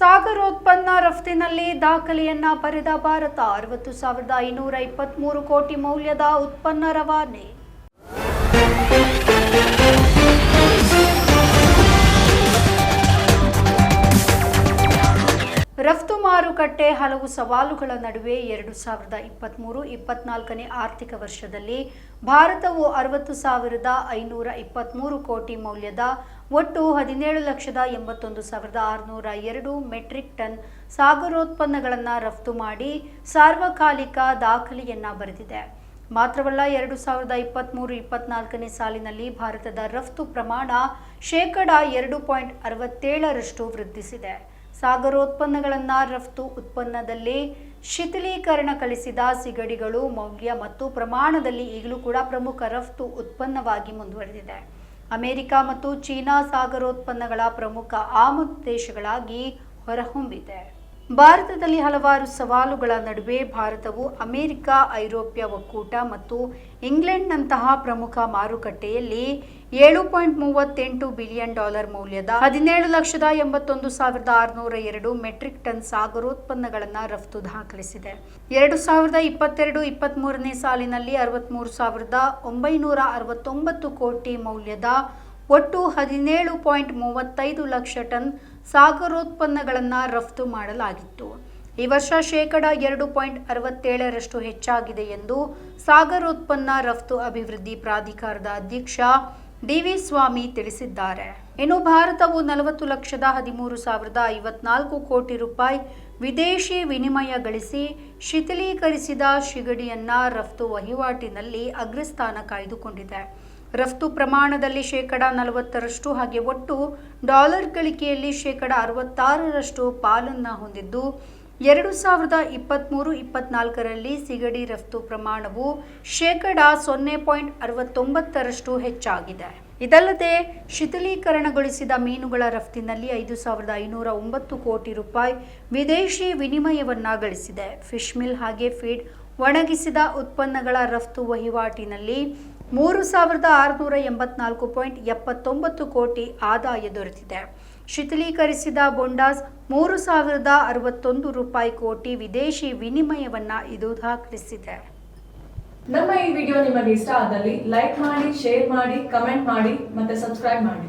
ಸಾಗರೋತ್ಪನ್ನ ರಫ್ತಿನಲ್ಲಿ ದಾಖಲೆಯನ್ನ ಬರೆದ ಭಾರತ ಅರವತ್ತು ಸಾವಿರದ ಐನೂರ ಇಪ್ಪತ್ಮೂರು ಕೋಟಿ ಮೌಲ್ಯದ ಉತ್ಪನ್ನ ರವಾನೆ. ಮಾರುಕಟ್ಟೆ ಹಲವು ಸವಾಲುಗಳ ನಡುವೆ ಎರಡು ಸಾವಿರದ ಇಪ್ಪತ್ತ್ಮೂರು ಇಪ್ಪತ್ನಾಲ್ಕನೇ ಆರ್ಥಿಕ ವರ್ಷದಲ್ಲಿ ಭಾರತವು ಅರವತ್ತು ಸಾವಿರದ ಐನೂರ ಇಪ್ಪತ್ತ್ಮೂರು ಕೋಟಿ ಮೌಲ್ಯದ ಒಟ್ಟು ಹದಿನೇಳು ಲಕ್ಷದ ಎಂಬತ್ತೊಂದು ಸಾವಿರದ ಆರುನೂರ ಎರಡು ಮೆಟ್ರಿಕ್ ಟನ್ ಸಾಗರೋತ್ಪನ್ನಗಳನ್ನು ರಫ್ತು ಮಾಡಿ ಸಾರ್ವಕಾಲಿಕ ದಾಖಲೆಯನ್ನು ಬರೆದಿದೆ. ಮಾತ್ರವಲ್ಲ, ಎರಡು ಸಾವಿರದ ಇಪ್ಪತ್ತ್ಮೂರು ಇಪ್ಪತ್ನಾಲ್ಕನೇ ಸಾಲಿನಲ್ಲಿ ಭಾರತದ ರಫ್ತು ಪ್ರಮಾಣ ಶೇಕಡ ಎರಡು ಪಾಯಿಂಟ್ ಅರವತ್ತೇಳರಷ್ಟು ವೃದ್ಧಿಸಿದೆ. ಸಾಗರೋತ್ಪನ್ನಗಳನ್ನು ರಫ್ತು ಉತ್ಪನ್ನದಲ್ಲಿ ಶಿಥಿಲೀಕರಣ ಕಳಿಸಿದ ಸಿಗಡಿಗಳು ಮೌಲ್ಯ ಮತ್ತು ಪ್ರಮಾಣದಲ್ಲಿ ಈಗಲೂ ಕೂಡ ಪ್ರಮುಖ ರಫ್ತು ಉತ್ಪನ್ನವಾಗಿ ಮುಂದುವರೆದಿದೆ. ಅಮೆರಿಕ ಮತ್ತು ಚೀನಾ ಸಾಗರೋತ್ಪನ್ನಗಳ ಪ್ರಮುಖ ಆಮದು ದೇಶಗಳಾಗಿ ಹೊರಹೊಮ್ಮಿದೆ. ಭಾರತದಲ್ಲಿ ಹಲವಾರು ಸವಾಲುಗಳ ನಡುವೆ ಭಾರತವು ಅಮೆರಿಕ, ಐರೋಪ್ಯ ಒಕ್ಕೂಟ ಮತ್ತು ಇಂಗ್ಲೆಂಡ್ನಂತಹ ಪ್ರಮುಖ ಮಾರುಕಟ್ಟೆಯಲ್ಲಿ ಏಳು ಪಾಯಿಂಟ್ ಮೂವತ್ತೆಂಟು ಬಿಲಿಯನ್ ಡಾಲರ್ ಮೌಲ್ಯದ ಹದಿನೇಳು ಲಕ್ಷದ ಎಂಬತ್ತೊಂದು ಸಾವಿರದ ಆರುನೂರ ಎರಡು ಮೆಟ್ರಿಕ್ ಟನ್ ಸಾಗರೋತ್ಪನ್ನಗಳನ್ನು ರಫ್ತು ದಾಖಲಿಸಿದೆ. ಎರಡು ಸಾವಿರದ ಇಪ್ಪತ್ತೆರಡು ಇಪ್ಪತ್ತ್ಮೂರನೇ ಸಾಲಿನಲ್ಲಿ ಅರವತ್ತ್ಮೂರು ಸಾವಿರದ ಒಂಬೈನೂರ ಅರವತ್ತೊಂಬತ್ತು ಕೋಟಿ ಮೌಲ್ಯದ ಒಟ್ಟು ಹದಿನೇಳು ಪಾಯಿಂಟ್ ಮೂವತ್ತೈದು ಲಕ್ಷ ಟನ್ ಸಾಗರೋತ್ಪನ್ನಗಳನ್ನು ರಫ್ತು ಮಾಡಲಾಗಿತ್ತು. ಈ ವರ್ಷ ಶೇಕಡ ಎರಡು ಪಾಯಿಂಟ್ ಅರವತ್ತೇಳರಷ್ಟು ಹೆಚ್ಚಾಗಿದೆ ಎಂದು ಸಾಗರೋತ್ಪನ್ನ ರಫ್ತು ಅಭಿವೃದ್ಧಿ ಪ್ರಾಧಿಕಾರದ ಅಧ್ಯಕ್ಷ ಡಿವಿ ಸ್ವಾಮಿ ತಿಳಿಸಿದ್ದಾರೆ. ಇನ್ನು ಭಾರತವು ನಲವತ್ತು ಲಕ್ಷದ ಹದಿಮೂರು ಸಾವಿರದ ಐವತ್ನಾಲ್ಕು ಕೋಟಿ ರೂಪಾಯಿ ವಿದೇಶಿ ವಿನಿಮಯ ಗಳಿಸಿ ಶಿಥಿಲೀಕರಿಸಿದ ಶಿಗಡಿಯನ್ನ ರಫ್ತು ವಹಿವಾಟಿನಲ್ಲಿ ಅಗ್ರಸ್ಥಾನ ಕಾಯ್ದುಕೊಂಡಿದೆ. ರಫ್ತು ಪ್ರಮಾಣದಲ್ಲಿ ಶೇಕಡ ನಲವತ್ತರಷ್ಟು ಹಾಗೆ ಒಟ್ಟು ಡಾಲರ್ ಗಳಿಕೆಯಲ್ಲಿ ಶೇಕಡ ಅರವತ್ತಾರರಷ್ಟು ಪಾಲನ್ನು ಹೊಂದಿದ್ದು, ಎರಡು ಸಾವಿರದ ಇಪ್ಪತ್ತ್ಮೂರು ಇಪ್ಪತ್ನಾಲ್ಕರಲ್ಲಿ ಸಿಗಡಿ ರಫ್ತು ಪ್ರಮಾಣವು ಶೇಕಡ ಸೊನ್ನೆ ಪಾಯಿಂಟ್ ಅರವತ್ತೊಂಬತ್ತರಷ್ಟು ಹೆಚ್ಚಾಗಿದೆ. ಇದಲ್ಲದೆ, ಶಿಥಿಲೀಕರಣಗೊಳಿಸಿದ ಮೀನುಗಳ ರಫ್ತಿನಲ್ಲಿ ಐದು ಸಾವಿರದ ಐನೂರ ಒಂಬತ್ತು ಕೋಟಿ ರೂಪಾಯಿ ವಿದೇಶಿ ವಿನಿಮಯವನ್ನ ಗಳಿಸಿದೆ. ಫಿಶ್ ಮಿಲ್ ಹಾಗೆ ಫೀಡ್ ಒಣಗಿಸಿದ ಉತ್ಪನ್ನಗಳ ರಫ್ತು ವಹಿವಾಟಿನಲ್ಲಿ ಮೂರು ಸಾವಿರದ ಆರುನೂರ ಎಂಬತ್ನಾಲ್ಕು ಪಾಯಿಂಟ್ ಎಪ್ಪತ್ತೊಂಬತ್ತು ಕೋಟಿ ಆದಾಯ ದೊರೆತಿದೆ. ಶಿಥಿಲೀಕರಿಸಿದ ಬೊಂಡಾಸ್ ಮೂರು ಸಾವಿರದ ಅರವತ್ತೊಂದು ರೂಪಾಯಿ ಕೋಟಿ ವಿದೇಶಿ ವಿನಿಮಯವನ್ನ ಇದು ದಾಖಲಿಸಿದೆ. ನಮ್ಮ ಈ ವಿಡಿಯೋ ನಿಮಗೆ ಇಷ್ಟ ಆದಲ್ಲಿ ಲೈಕ್ ಮಾಡಿ, ಶೇರ್ ಮಾಡಿ, ಕಮೆಂಟ್ ಮಾಡಿ ಮತ್ತೆ ಸಬ್ಸ್ಕ್ರೈಬ್ ಮಾಡಿ.